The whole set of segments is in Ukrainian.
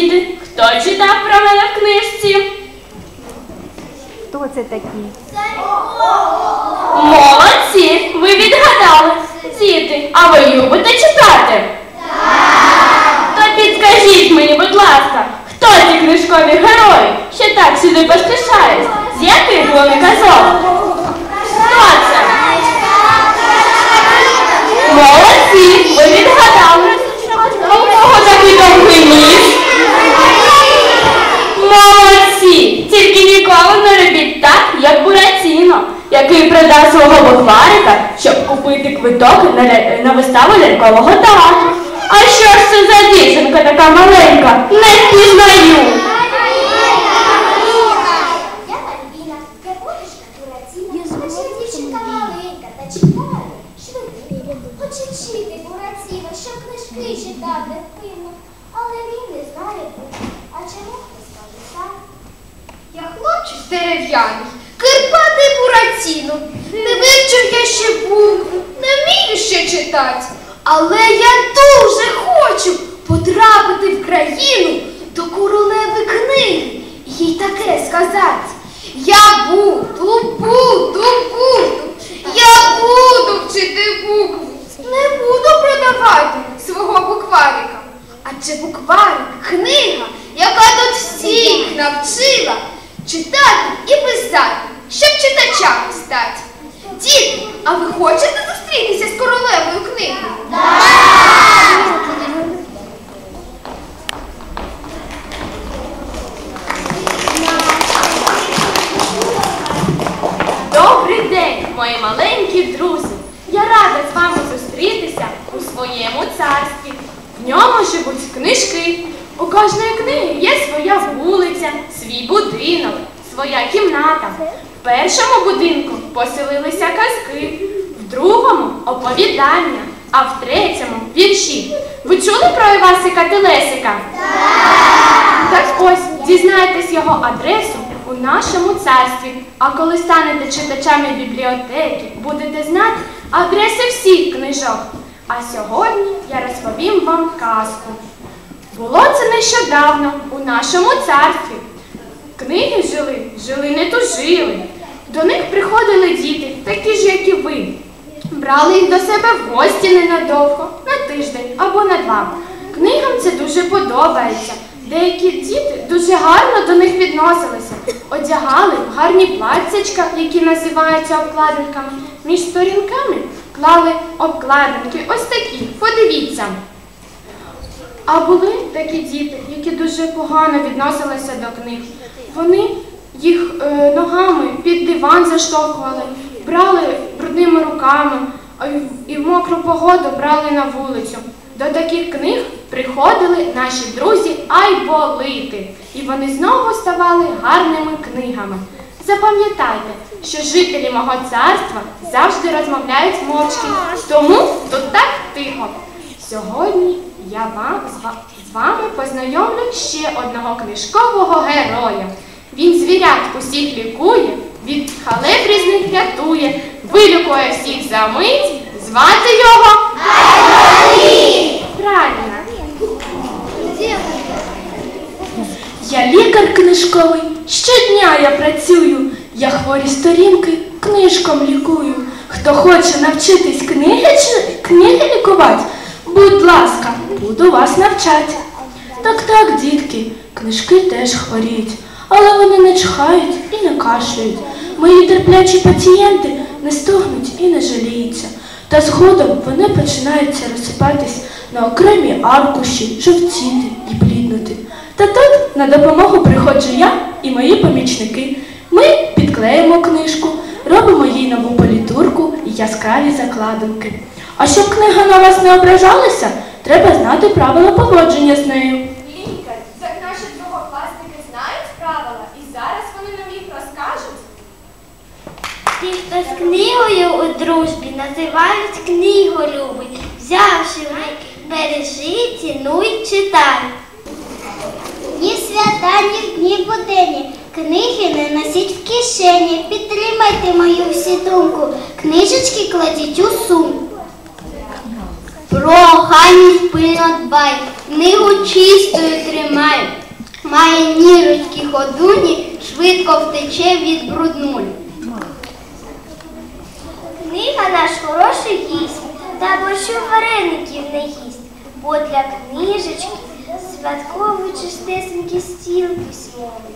діти, хто читав про мене в книжці? Хто це такий? Молодці, ви відгадали. Діти, а ви любите читати? То підкажіть мені, будь ласка, хто ці книжкові герої, що так сюди поспішають? З яких вони казок? Хто це? Молодці, ви відгадали. А у кого такий довгий Ніколи робіть так, як Буратіно, який продав свого букварика, щоб купити квиток на, на виставу лялькового театру. А що ж це за дівчинка така маленька? Не впізнаю. Я Альбіна, Карбонишка Буратіна, хоч я дівчинка маленька, та читаю швидко. Хочу вчити Буратіна, щоб книжки читав дитину, але він не знає букв. А чому хто скаже сам? Я хлопчик дерев'яний, Кирпатий Буратіно. Не вивчив я ще букву, не вмію ще читати. Але я дуже хочу потрапити в країну до королеви книги і їй таке сказати. Я буду, буду, буду, я буду вчити букву. Не буду продавати свого букварика. Адже букварик книга, яка тут читати і писати, щоб читачами стати. Діти, а ви хочете зустрітися з королевою книги? Добрий день, мої маленькі друзі! Я рада з вами зустрітися у своєму царстві. В ньому живуть книжки. У кожної книги є своя вулиця, свій будинок, своя кімната. В першому будинку поселилися казки, в другому оповідання, а в третьому вірші. Ви чули про Івасика Телесика? Так ось дізнайтесь його адресу у нашому царстві. А коли станете читачами бібліотеки, будете знати адреси всіх книжок. А сьогодні я розповім вам казку. Було це нещодавно у нашому царстві. Книги жили, жили не тужили. До них приходили діти, такі ж, як і ви. Брали їх до себе в гості ненадовго, на тиждень або на два. Книгам це дуже подобається. Деякі діти дуже гарно до них відносилися, одягали в гарні платтячка, які називаються обкладинками. Між сторінками клали обкладинки. Ось такі. Подивіться. А були такі діти, які дуже погано відносилися до книг. Вони їх е, ногами під диван заштовхували, брали брудними руками, і в мокру погоду брали на вулицю. До таких книг приходили наші друзі айболити, і вони знову ставали гарними книгами. Запам'ятайте, що жителі мого царства завжди розмовляють мовчки, тому тут так тихо. Сьогодні я вам, з, вами познайомлю ще одного книжкового героя. Він звірят усіх лікує, від халеп різних рятує, вилікує всіх за мить, звати його Правильно. Я лікар книжковий, щодня я працюю, я хворі сторінки книжком лікую. Хто хоче навчитись книги, книги лікувати, будь ласка, буду вас навчати. Так, так, дітки, книжки теж хворіють, але вони не чхають і не кашляють. Мої терплячі пацієнти не стогнуть і не жаліються. Та згодом вони починаються розсипатись на окремі аркуші, жовтіти і бліднути. Та тут на допомогу приходжу я і мої помічники. Ми підклеїмо книжку, робимо їй нову політурку і яскраві закладинки. А щоб книга на вас не ображалася, треба знати правила поводження з нею. Лікар, так наші другокласники знають правила і зараз вони нам їх розкажуть. Ті, хто з книгою у дружбі називають книголюби. Взявши руки, бережи, цінуй, читай. Ні свята, ні дні буденні. Книги не носіть в кишені. Підтримайте мою всі думку. Книжечки кладіть у сумку. Про охайність пильно дбай, книгу чистою тримай. Має нірочки ходуні, швидко втече від бруднуль. Книга наш хороший гість, та бо що вареників не їсть, бо для книжечки святковий чистесенький стіл письмовий.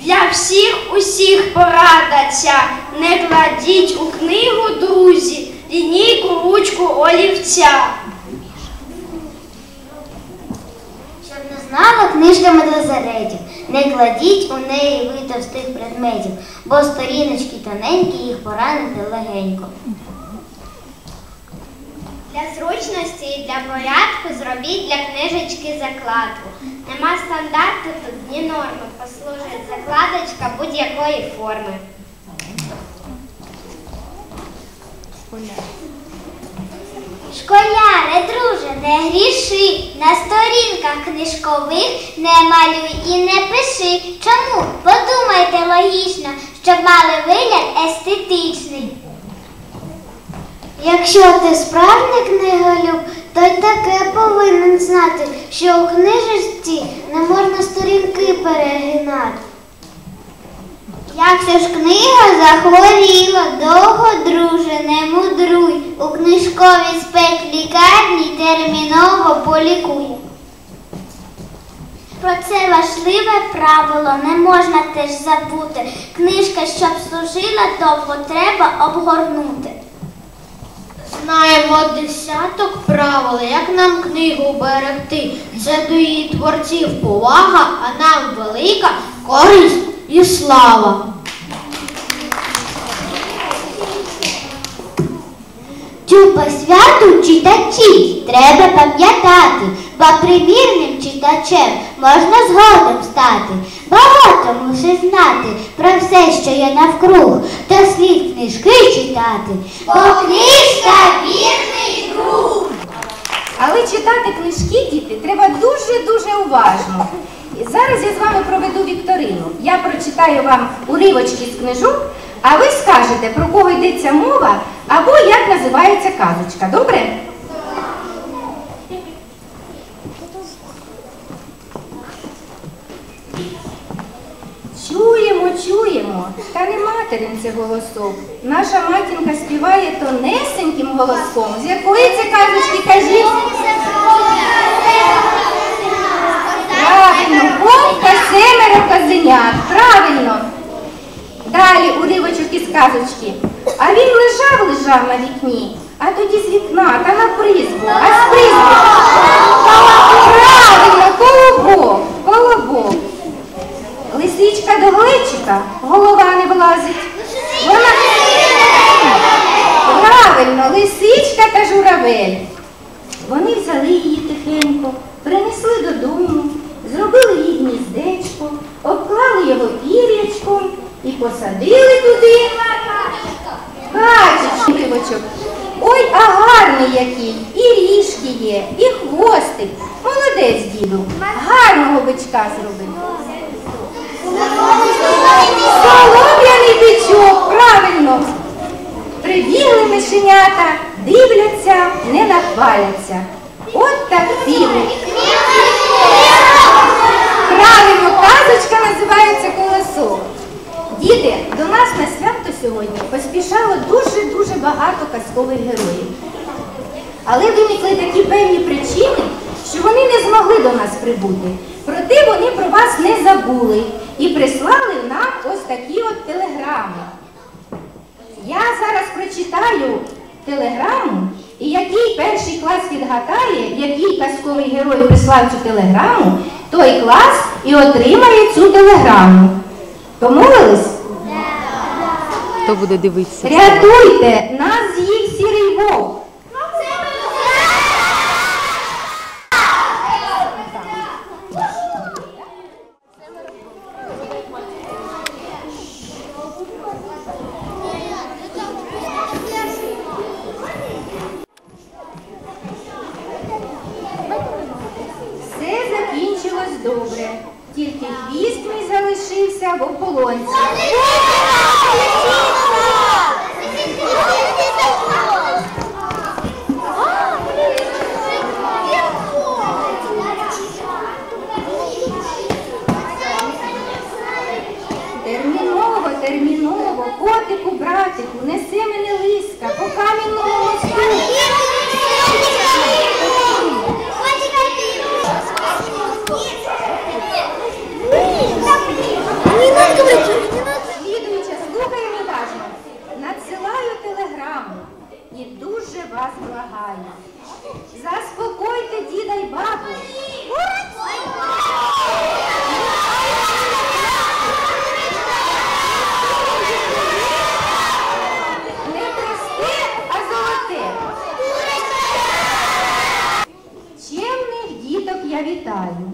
Для всіх усіх порада ця. Не кладіть у книгу, друзі, лінійку, ручку, олівця. Щоб не знала книжками до зарядів, не кладіть у неї ви товстих предметів, бо сторіночки тоненькі їх поранити легенько. Для зручності і для порядку зробіть для книжечки закладку. Нема стандарту тут ні норми, послужить закладочка будь-якої форми. Школяре, друже, не гріши, на сторінках книжкових не малюй і не пиши. Чому? Подумайте логічно, щоб мали вигляд естетичний. Якщо ти справжній книголюб, то й таке повинен знати, що у книжечці не можна сторінки перегинати. Якщо ж книга захворіла, довго, друже, не мудруй. У книжковій спек лікарні терміново полікуй. Про це важливе правило не можна теж забути. Книжка, щоб служила довго, треба обгорнути. Знаємо десяток правил, як нам книгу берегти. Це до її творців повага, а нам велика користь і слава. Цю посвяту читачів треба пам'ятати, бо примірним читачем можна згодом стати. Багато мусиш знати про все, що є навкруг, та слід книжки читати, бо книжка вірний друг. Але читати книжки, діти, треба дуже-дуже уважно. Зараз я з вами проведу вікторину. Я прочитаю вам уривочки з книжок, а ви скажете, про кого йдеться мова, або як називається казочка. Добре? Чуємо, чуємо, та не материн це голосок. Наша матінка співає тонесеньким голоском. З якої це казочки кажіть? Правильно, вовк та семеро козенят. Правильно. Далі уривочок із казочки. А він лежав, лежав на вікні, а тоді з вікна та на призбу, а з призбу. Правильно, колобок, колобок. Лисичка до глечика, голова не влазить. Вона... Правильно, лисичка та журавель. Вони взяли її тихенько, принесли додому, зробили їй гніздечко, обклали його пір'ячком і посадили туди. Качечок. Ой, а гарний який. І ріжки є, і хвостик. Молодець, діду. Гарного бичка зробив. Солом'яний бичок, правильно. Прибігли мишенята, дивляться, не нахваляться. От так білий. Правильно, казочка називається колосок. Діти, до нас на свято сьогодні поспішало дуже-дуже багато казкових героїв. Але виникли такі певні причини, що вони не змогли до нас прибути. Проте вони про вас не забули і прислали нам ось такі от телеграми. Я зараз прочитаю телеграму, і який перший клас відгадає, який казковий герой прислав цю телеграму, той клас і отримає цю телеграму. Домовились? Хто буде дивитися? Рятуйте, нас добре. Тільки хвіст мій залишився в ополонці. Я вітаю.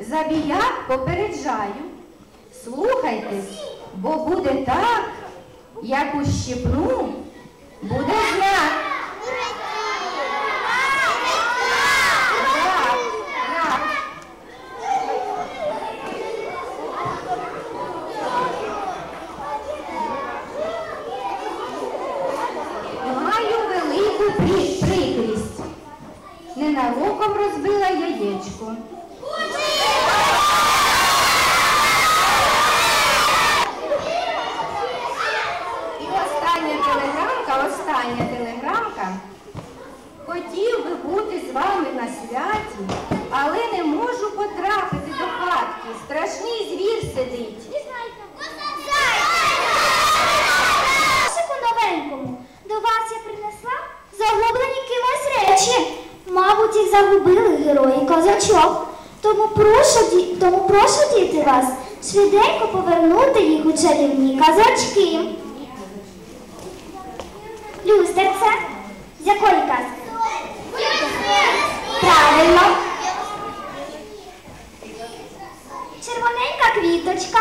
Забіяк попереджаю. Слухайтесь, бо буде так, як ущипну, буде знак. Ненароком розбила яєчко. Герої козачок. Тому прошу, тому прошу діти вас швиденько повернути їх у чарівні казачки. Люстерце, з якої казки? Правильно. Червоненька квіточка.